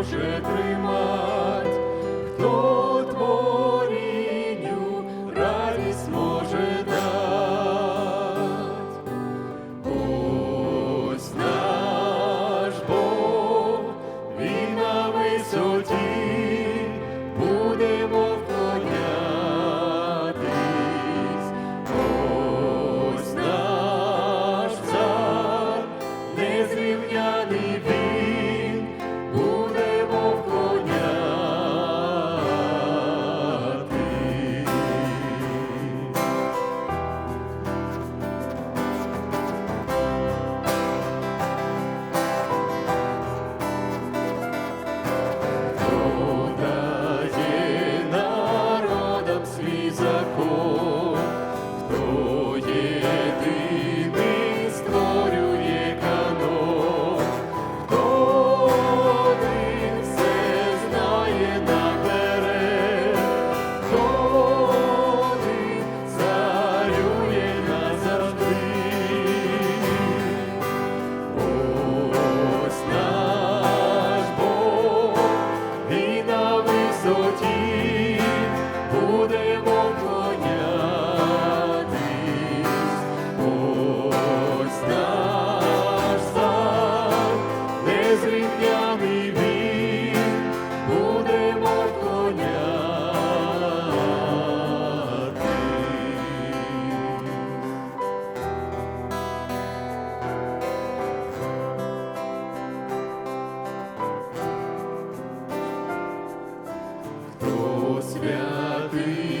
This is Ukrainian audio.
Боже, тримай. miracle. святий.